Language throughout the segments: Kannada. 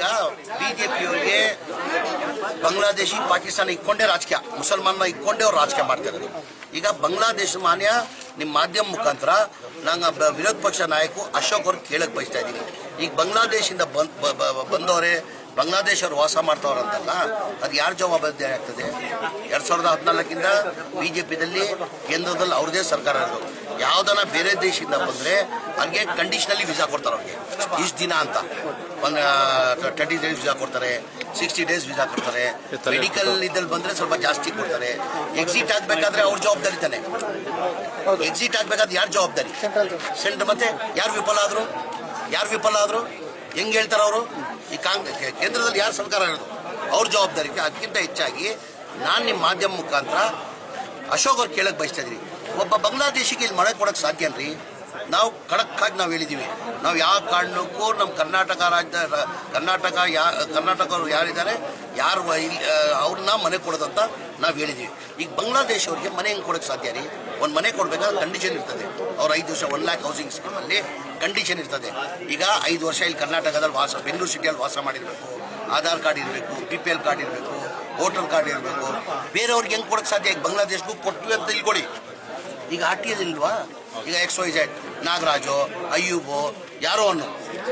ಈಗ ಬಿಜೆಪಿಯವರಿಗೆ ಬಾಂಗ್ಲಾದೇಶಿ, ಪಾಕಿಸ್ತಾನ ಇಕ್ಕೊಂಡೇ ರಾಜಕೀಯ ಮುಸಲ್ಮಾನ ಇಕ್ಕೊಂಡೇ ಅವ್ರು ರಾಜಕೀಯ ಮಾಡ್ತಾ ಇರೋದು. ಈಗ ಬಾಂಗ್ಲಾದೇಶ ಮಾನ್ಯ ನಿಮ್ಮ ಮಾಧ್ಯಮ ಮುಖಾಂತರ ನಾನು ಬ- ವಿರೋಧ ಪಕ್ಷ ನಾಯಕ ಅಶೋಕ್ ಅವ್ರು ಕೇಳಕ್ ಬಯಸ್ತಾ ಇದ್ದೀನಿ. ಈಗ ಬಾಂಗ್ಲಾದೇಶಿಂದ ಬಂದ್ ಬ- ಬ- ಬಂದವರೇ, ಬಾಂಗ್ಲಾದೇಶ ಅವ್ರು ವಾಸ ಮಾಡ್ತಾವ್ರಂತಲ್ಲ ಅದು ಯಾರ ಜವಾಬ್ದಾರಿ ಆಗ್ತದೆ? ಎರಡ್ ಸಾವಿರದ ಹದಿನಾಲ್ಕಿಂದ ಬಿಜೆಪಿದಲ್ಲಿ ಕೇಂದ್ರದಲ್ಲಿ ಅವ್ರದೇ ಸರ್ಕಾರ ಇರೋದು. ಯಾವ್ದನ ಬೇರೆ ದೇಶದಿಂದ ಬಂದ್ರೆ ಅವ್ರಿಗೆ ಕಂಡೀಷನಲಿ ವೀಸಾ ಕೊಡ್ತಾರೆ ಅವ್ರಿಗೆ. ಇಷ್ಟು ದಿನ ಅಂತ. ಒಂದು ಟ್ವೆಂಟಿ ಡೇಸ್ ವೀಸಾ ಕೊಡ್ತಾರೆ ಸಿಕ್ಸ್ಟಿ ಡೇಸ್ ವೀಸಾ ಕೊಡ್ತಾರೆ. ಮೆಡಿಕಲ್ ಇದ್ದಲ್ಲಿ ಬಂದ್ರೆ ಸ್ವಲ್ಪ ಜಾಸ್ತಿ ಕೊಡ್ತಾರೆ. ಎಕ್ಸಿಟ್ ಆಗ್ಬೇಕಾದ್ರೆ ಅವ್ರ ಜವಾಬ್ದಾರಿ ತಾನೆ. ಎಕ್ಸಿಟ್ ಆಗ್ಬೇಕಾದ್ರೆ ಯಾರ ಜವಾಬ್ದಾರಿ? ಸೆಂಟ್ ಮತ್ತೆ ಯಾರು ವಿಫಲ ಆದ್ರು? ಯಾರು ವಿಫಲ ಆದ್ರು? ಹೆಂಗ್ ಹೇಳ್ತಾರ ಅವರು? ಈ ಕಾಂಗ್ರೆಸ್ ಕೇಂದ್ರದಲ್ಲಿ ಯಾರು ಸರ್ಕಾರ ಇರೋದು? ಅವ್ರ ಜವಾಬ್ದಾರಿ ಅದಕ್ಕಿಂತ ಹೆಚ್ಚಾಗಿ ನಾನು ನಿಮ್ಮ ಮಾಧ್ಯಮ ಮುಖಾಂತರ ಅಶೋಕ್ ಅವ್ರು ಕೇಳಕ್ ಬಯಸ್ತಾ ಇದ್ರಿ ಒಬ್ಬ ಬಾಂಗ್ಲಾದೇಶಿಗೆ ಇಲ್ಲಿ ಮಳೆ ಕೊಡಕ್ ಸಾಧ್ಯನ್ರಿ ನಾವು ಖಡಕ್ ಆಗಿ ನಾವು ಹೇಳಿದ್ದೀವಿ ನಾವು ಯಾವ ಕಾರಣಕ್ಕೂ ನಮ್ಮ ಕರ್ನಾಟಕ ರಾಜ್ಯದ ಕರ್ನಾಟಕ ಯಾ ಕರ್ನಾಟಕವ್ರು ಯಾರಿದ್ದಾರೆ, ಯಾರು ಇಲ್ಲಿ ಅವ್ರನ್ನ ಮನೆ ಕೊಡೋದಂತ ನಾವು ಹೇಳಿದ್ದೀವಿ ಈಗ ಬಾಂಗ್ಲಾದೇಶ ಅವ್ರಿಗೆ ಮನೆ ಹೆಂಗೆ ಕೊಡಕ್ಕೆ ಸಾಧ್ಯ ರೀ? ಒಂದು ಮನೆ ಕೊಡಬೇಕಾದ್ರೆ ಕಂಡೀಷನ್ ಇರ್ತದೆ. ಅವ್ರು ಐದು ವರ್ಷ ಒನ್ ಲ್ಯಾಕ್ ಹೌಸಿಂಗ್ ಸ್ಕೀಮಲ್ಲಿ ಕಂಡೀಷನ್ ಇರ್ತದೆ. ಈಗ ಐದು ವರ್ಷ ಇಲ್ಲಿ ಕರ್ನಾಟಕದಲ್ಲಿ ವಾಸ, ಬೆಂಗಳೂರು ಸಿಟಿಯಲ್ಲಿ ವಾಸ ಮಾಡಿರಬೇಕು. ಆಧಾರ್ ಕಾರ್ಡ್ ಇರಬೇಕು ಬಿ ಪಿ ಎಲ್ ಕಾರ್ಡ್ ಇರಬೇಕು ವೋಟರ್ ಕಾರ್ಡ್ ಇರಬೇಕು. ಬೇರೆಯವ್ರಿಗೆ ಹೆಂಗೆ ಕೊಡಕ್ಕೆ ಸಾಧ್ಯ? ಈಗ ಬಾಂಗ್ಲಾದೇಶಕ್ಕೂ ಕೊಟ್ಟು ಅಂತ ತಿಳ್ಕೊಳ್ಳಿ. ಈಗ ಆರ್ ಟಿ ಇಲ್ವಾ ಈಗ X Y Z Nagaraju, Ayyub, ಯಾರೋ ಅನ್ನು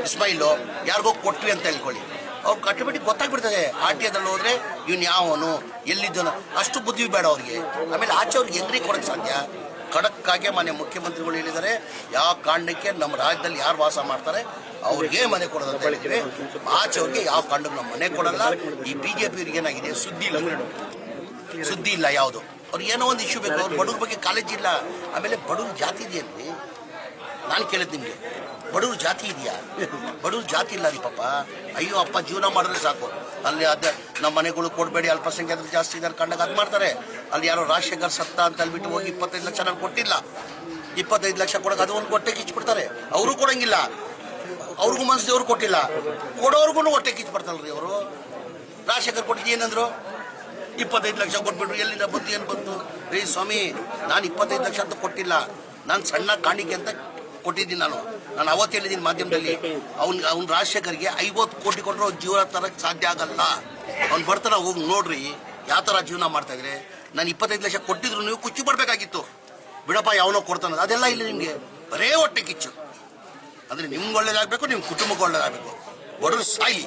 ಇಸ್ಮೈಲು ಯಾರಿಗೋ ಕೊಟ್ವಿ ಅಂತ ಹೇಳ್ಕೊಳ್ಳಿ. ಅವ್ರು ಕಟ್ಟಿಬಿಟ್ಟು ಗೊತ್ತಾಗ್ಬಿಡ್ತದೆ ಆರ್ ಟಿ ಅದ್ರಲ್ಲಿ ಹೋದ್ರೆ ಇವ್ನು ಯಾವನು, ಎಲ್ಲಿದ್ದನು, ಅಷ್ಟು ಬುದ್ಧಿ ಬೇಡ ಅವ್ರಿಗೆ. ಆಮೇಲೆ ಆಚೆ ಅವ್ರಿಗೆ ಹೆಂಗ್ರಿ ಕೊಡಕ್ಕೆ ಸಾಧ್ಯ? ಖಡಕ್ಕಾಗೆ ಮನೆ ಮುಖ್ಯಮಂತ್ರಿಗಳು ಹೇಳಿದ್ದಾರೆ ಯಾವ ಕಾಂಡಕ್ಕೆ ನಮ್ಮ ರಾಜ್ಯದಲ್ಲಿ ಯಾರು ವಾಸ ಮಾಡ್ತಾರೆ, ಅವ್ರಿಗೆ ಮನೆ ಕೊಡೋದಂತ ಹೇಳಿದ್ವಿ ಆಚೆ ಅವ್ರಿಗೆ ಯಾವ ಕಾಂಡಕ್ಕೆ ನಮ್ಮ ಮನೆ ಕೊಡಲ್ಲ. ಈ ಬಿಜೆಪಿ ಅವ್ರಿಗೆ ಏನಾಗಿದೆ? ಸುದ್ದಿ ಇಲ್ಲ. ಸುದ್ದಿ ಇಲ್ಲ ಯಾವುದು? ಅವ್ರಿಗೆ ಏನೋ ಒಂದು ಇಶ್ಯೂ ಬೇಕು. ಅವ್ರು ಬಡವ್ರ ಬಗ್ಗೆ ಕಾಲೇಜ್ ಇಲ್ಲ. ಆಮೇಲೆ ಬಡವ್ರ ಜಾತಿ ಇದೆಯಲ್ರಿ ನಾನು ಕೇಳಿದ್ ನಿಮಗೆ. ಬಡವ್ರ ಜಾತಿ ಇದೆಯಾ? ಬಡವ್ರ ಜಾತಿ ಇಲ್ಲ ರೀ ಪಾಪ. ಅಯ್ಯೋ, ಅಪ್ಪ ಜೀವನ ಮಾಡಿದ್ರೆ ಸಾಕು. ಅಲ್ಲಿ ಅದ ನಮ್ಮ ಮನೆಗಳು ಕೊಡಬೇಡಿ ಅಲ್ಪಸಂಖ್ಯಾತ ಜಾಸ್ತಿ ಇದ್ದಾರೆ ಕಂಡಾಗ ಅದು ಮಾಡ್ತಾರೆ. ಅಲ್ಲಿ ಯಾರೋ ರಾಜಶೇಖರ್ ಸತ್ತ ಅಂತ ಅಲ್ಬಿಟ್ಟು ಹೋಗಿ ಇಪ್ಪತ್ತೈದು ಲಕ್ಷ ನಾನು ಕೊಟ್ಟಿಲ್ಲ. ಇಪ್ಪತ್ತೈದು ಲಕ್ಷ ಕೊಡೋಕೆ ಅದು ಒಂದು ಹೊಟ್ಟೆ ಕಿಚ್ಚಿಬಿಡ್ತಾರೆ ಅವರು ಕೊಡೋಂಗಿಲ್ಲ. ಅವ್ರಿಗೂ ಮನಸ್ಸು ಕೊಟ್ಟಿಲ್ಲ. ಕೊಡೋರ್ಗು ಹೊಟ್ಟೆ ಕಿಚ್ಬಿಡ್ತಾರಲ್ರಿ ಅವರು. ರಾಜಶೇಖರ್ ಕೊಟ್ಟಿದ್ದು ಏನಂದ್ರು? ಇಪ್ಪತ್ತೈದು ಲಕ್ಷ ಕೊಟ್ಬಿಟ್ರು. ಎಲ್ಲಿಂದ ಬಂತು ಏನು ಬಂತು? ರೀ ಸ್ವಾಮಿ, ನಾನು ಇಪ್ಪತ್ತೈದು ಲಕ್ಷ ಅಂತ ಕೊಟ್ಟಿಲ್ಲ. ನಾನು ಸಣ್ಣ ಕಾಣಿಕೆ ಅಂತ ಕೊಟ್ಟಿದ್ದೀನಿ ನಾನು. ನಾನು ಅವತ್ತು ಹೇಳಿದ್ದೀನಿ ಮಾಧ್ಯಮದಲ್ಲಿ. ಅವ್ನ ಅವ್ನ ರಾಜಶೇಖರ್ಗೆ ಐವತ್ತು ಕೋಟಿ ಕೊಟ್ಟರು ಅವ್ನ್ ಜೀವನ ತರಕ್ಕೆ ಸಾಧ್ಯ ಆಗಲ್ಲ. ಅವ್ನು ಬರ್ತಾರೆ ಹೋಗಿ ನೋಡ್ರಿ. ಯಾವ ಥರ ಜೀವನ ಮಾಡ್ತಾ ಇದ್ರೆ? ನಾನು ಇಪ್ಪತ್ತೈದು ಲಕ್ಷ ಕೊಟ್ಟಿದ್ರು ನೀವು ಕುಚ್ಚು ಬರಬೇಕಾಗಿತ್ತು. ಬಿಡಪ್ಪ, ಯಾವನೋ ಕೊಡ್ತಾನೆ ಅದೆಲ್ಲ ಇಲ್ಲ ನಿಮಗೆ ಬರೇ ಹೊಟ್ಟೆ ಕಿಚ್ಚು. ಅಂದರೆ ನಿಮ್ಗೆ ಒಳ್ಳೇದಾಗಬೇಕು ನಿಮ್ಮ ಕುಟುಂಬಕ್ಕೆ ಒಳ್ಳೇದಾಗಬೇಕು. ಒಡರು ಸಾಯಿ